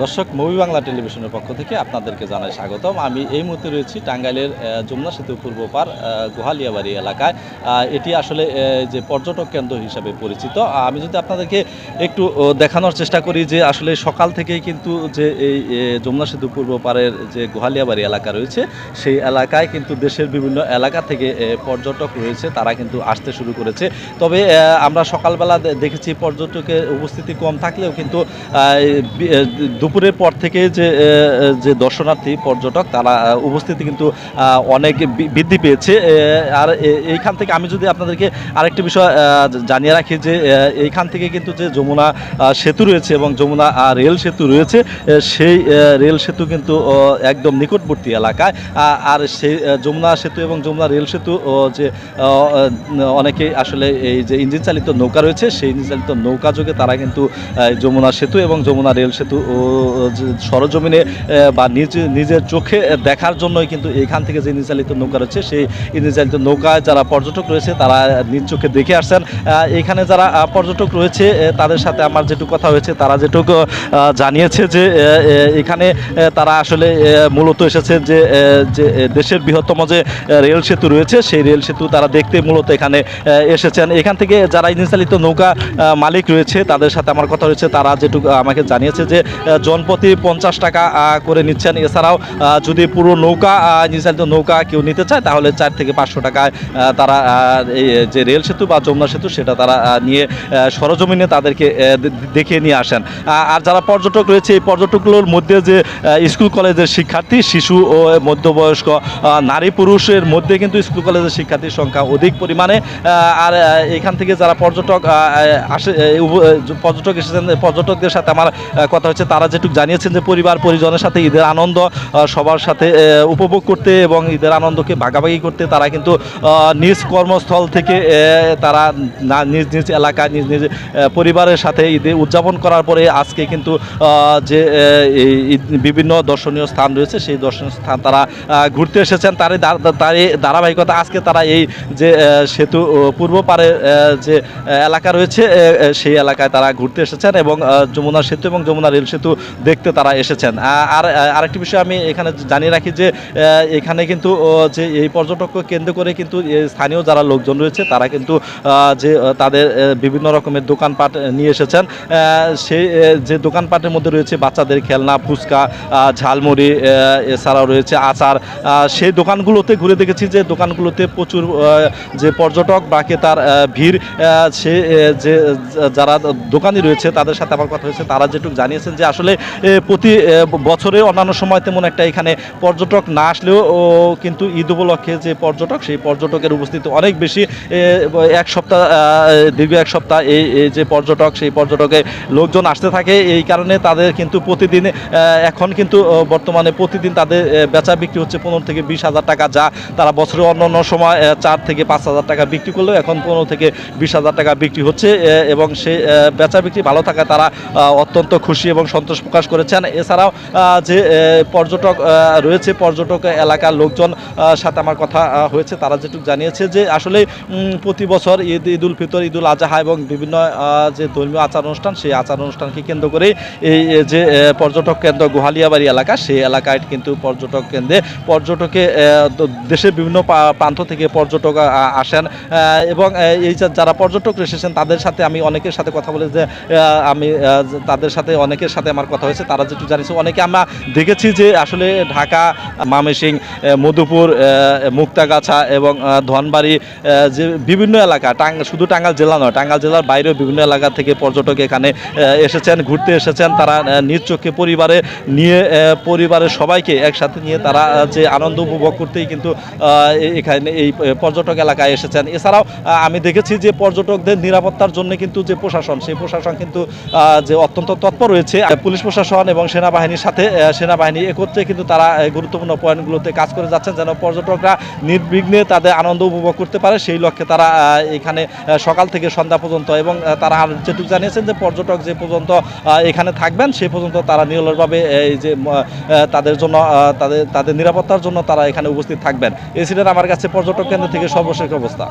দর্শক, মুভি বাংলা টেলিভিশনের পক্ষ থেকে আপনাদেরকে জানাই স্বাগতম। আমি এই মুহূর্তে রয়েছি টাঙ্গাইলের যমুনা সেতু পূর্ব পার গোহালিয়াবাড়ি এলাকায়। এটি আসলে যে পর্যটক কেন্দ্র হিসাবে পরিচিত। আমি যদি আপনাদেরকে একটু দেখানোর চেষ্টা করি যে আসলে সকাল থেকেই কিন্তু যে এই যমুনা সেতু পূর্ব পারের যে গোহালিয়াবাড়ি এলাকা রয়েছে, সেই এলাকায় কিন্তু দেশের বিভিন্ন এলাকা থেকে পর্যটক রয়েছে, তারা কিন্তু আসতে শুরু করেছে। তবে আমরা সকালবেলা দেখেছি পর্যটকের উপস্থিতি কম থাকলেও কিন্তু দুপুরের পর থেকে যে যে দর্শনার্থী, পর্যটক, তারা উপস্থিতি কিন্তু অনেক বৃদ্ধি পেয়েছে। আর এইখান থেকে আমি যদি আপনাদেরকে আরেকটি বিষয় জানিয়ে রাখি যে এইখান থেকে কিন্তু যে যমুনা সেতু রয়েছে এবং যমুনা রেল সেতু রয়েছে সেই রেল সেতু কিন্তু একদম নিকটবর্তী এলাকায়। আর সেই যমুনা সেতু এবং যমুনা রেল সেতু যে অনেকে আসলে এই যে ইঞ্জিন চালিত নৌকা রয়েছে, সেই ইঞ্জিন চালিত নৌকা যোগে তারা কিন্তু যমুনা সেতু এবং যমুনা রেল সেতু সরজমিনে বা নিজ, নিজের চোখে দেখার জন্যই কিন্তু এখান থেকে যে ইঞ্জিন চালিত নৌকা রয়েছে, সেই ইঞ্জিন চালিত নৌকায় যারা পর্যটক রয়েছে, তারা নিজ চোখে দেখে আসছেন। এখানে যারা পর্যটক রয়েছে তাদের সাথে আমার যেটুকু কথা হয়েছে, তারা যেটুকু জানিয়েছে যে এখানে তারা আসলে মূলত এসেছে যে যে দেশের বৃহত্তম যে রেল সেতু রয়েছে, সেই রেল সেতু তারা দেখতে মূলত এখানে এসেছেন। এখান থেকে যারা ইঞ্জিন চালিত নৌকা মালিক রয়েছে, তাদের সাথে আমার কথা হয়েছে, তারা যেটুকু আমাকে জানিয়েছে যে আহ, জনপ্রতি পঞ্চাশ টাকা করে নিচ্ছেন। এছাড়াও যদি পুরো নৌকা ইঞ্জিন নৌকা কেউ নিতে চায় তাহলে চার থেকে পাঁচশো টাকায় তারা যে রেল সেতু বা যমুনা সেতু সেটা তারা নিয়ে সরজমিনে তাদেরকে দেখিয়ে নিয়ে আসেন। আর যারা পর্যটক রয়েছে এই পর্যটকগুলোর মধ্যে যে স্কুল কলেজের শিক্ষার্থী শিশু ও মধ্যবয়স্ক নারী পুরুষের মধ্যে কিন্তু স্কুল কলেজের শিক্ষার্থীর সংখ্যা অধিক পরিমাণে। আর এখান থেকে যারা পর্যটক আসে পর্যটক এসেছেন পর্যটকদের সাথে আমার কথা হচ্ছে তারা যেটুকু জানিয়েছেন যে পরিবার, পরিজনের সাথে ঈদের আনন্দ সবার সাথে উপভোগ করতে এবং ঈদের আনন্দকে ভাগাভাগি করতে তারা কিন্তু নিজ কর্মস্থল থেকে তারা নিজ নিজ এলাকা নিজ নিজ পরিবারের সাথে ঈদে উদযাপন করার পরে আজকে কিন্তু যে বিভিন্ন দর্শনীয় স্থান রয়েছে, সেই দর্শনীয় স্থান তারা ঘুরতে এসেছেন। তারই তারই ধারাবাহিকতা আজকে তারা এই যে সেতু পূর্ব পারে যে এলাকা রয়েছে সেই এলাকায় তারা ঘুরতে এসেছেন এবং যমুনা সেতু এবং যমুনা রেল সেতু দেখতে তারা এসেছেন। আর আরেকটি বিষয় আমি এখানে জানিয়ে রাখি যে এখানে কিন্তু যে এই পর্যটককে কেন্দ্র করে কিন্তু স্থানীয় যারা লোকজন রয়েছে, তারা কিন্তু যে তাদের বিভিন্ন রকমের দোকানপাট নিয়ে এসেছেন। সেই যে দোকানপাটের মধ্যে রয়েছে বাচ্চাদের খেলনা, ফুচকা ঝালমুড়ি এছাড়াও রয়েছে আচার। সেই দোকানগুলোতে ঘুরে দেখেছি যে, দোকানগুলোতে প্রচুর যে পর্যটক বা তার ভিড় সে যে, যারা দোকানি রয়েছে, তাদের সাথে আমার কথা হয়েছে, তারা যেটুকু জানিয়েছেন যে, আসলে আহ, প্রতি বছরে অন্যান্য সময় তেমন একটা এখানে পর্যটক না আসলেও কিন্তু ঈদ উপলক্ষে যে পর্যটক সেই পর্যটকের উপস্থিতি অনেক বেশি এক সপ্তাহ দীর্ঘ এক সপ্তাহ এই যে পর্যটক সেই পর্যটকে লোকজন আসতে থাকে। এই কারণে তাদের কিন্তু প্রতিদিন এখন কিন্তু বর্তমানে প্রতিদিন তাদের বেচা বিক্রি হচ্ছে পনেরো থেকে বিশ হাজার টাকা যা তারা বছরে অন্য অন্য সময় চার থেকে পাঁচ হাজার টাকা বিক্রি করলেও এখন পনেরো থেকে বিশ হাজার টাকা বিক্রি হচ্ছে এবং সেই বেচা বিক্রি ভালো থাকায় তারা অত্যন্ত খুশি এবং সন্তোষ প্রকাশ করেছেন। এছাড়াও যে পর্যটক রয়েছে, পর্যটক এলাকার লোকজন সাথে আমার কথা হয়েছে। তারা যেটুকু জানিয়েছে যে, আসলে প্রতি বছর ঈদ ঈদ উল ফিতর, ঈদ উল আজহা এবং বিভিন্ন যে ধর্মীয় আচার অনুষ্ঠান, সেই আচার অনুষ্ঠানকে কেন্দ্র করে এই যে পর্যটক কেন্দ্র গোহালিয়াবাড়ি এলাকা, সেই এলাকায় কিন্তু পর্যটক কেন্দ্রে পর্যটকে দেশের বিভিন্ন প্রান্ত থেকে পর্যটক আসেন। এবং এই যারা পর্যটক এসেছেন, তাদের সাথে আমি অনেকের সাথে কথা বলে যে আমি তাদের সাথে অনেকের সাথে আমার কথা হয়েছে, তারা যেটু জানিয়েছে, অনেকে আমরা দেখেছি যে আসলে ঢাকা মামেসিং মধুপুর মুক্তাগাছা এবং ধনবাড়ি যে বিভিন্ন এলাকা, টাং, শুধু টাঙ্গাল জেলা নয় টাঙ্গাল জেলার বাইরেও বিভিন্ন এলাকা থেকে পর্যটক এখানে এসেছেন, ঘুরতে এসেছেন। তারা নিজ পরিবারে নিয়ে পরিবারের সবাইকে একসাথে নিয়ে তারা যে আনন্দ উপভোগ করতেই কিন্তু এখানে এই পর্যটক এলাকায় এসেছেন। এছাড়াও আমি দেখেছি যে পর্যটকদের নিরাপত্তার জন্য কিন্তু যে প্রশাসন, সেই প্রশাসন কিন্তু যে অত্যন্ত তৎপর রয়েছে। পুলিশ প্রশাসন এবং সেনাবাহিনীর সাথে সেনাবাহিনী একত্রে কিন্তু তারা গুরুত্বপূর্ণ পয়েন্টগুলোতে কাজ করে যাচ্ছেন যেন পর্যটকরা নির্বিঘ্নে তাদের আনন্দ উপভোগ করতে পারে। সেই লক্ষ্যে তারা এখানে সকাল থেকে সন্ধ্যা পর্যন্ত এবং তারা আর যেটুকু জানিয়েছেন যে পর্যটক যে পর্যন্ত এখানে থাকবেন সেই পর্যন্ত তারা নিরলসভাবে এই যে তাদের জন্য তাদের তাদের নিরাপত্তার জন্য তারা এখানে উপস্থিত থাকবেন। এই ছিলেন আমার কাছে পর্যটক কেন্দ্র থেকে সর্বশেষ অবস্থা।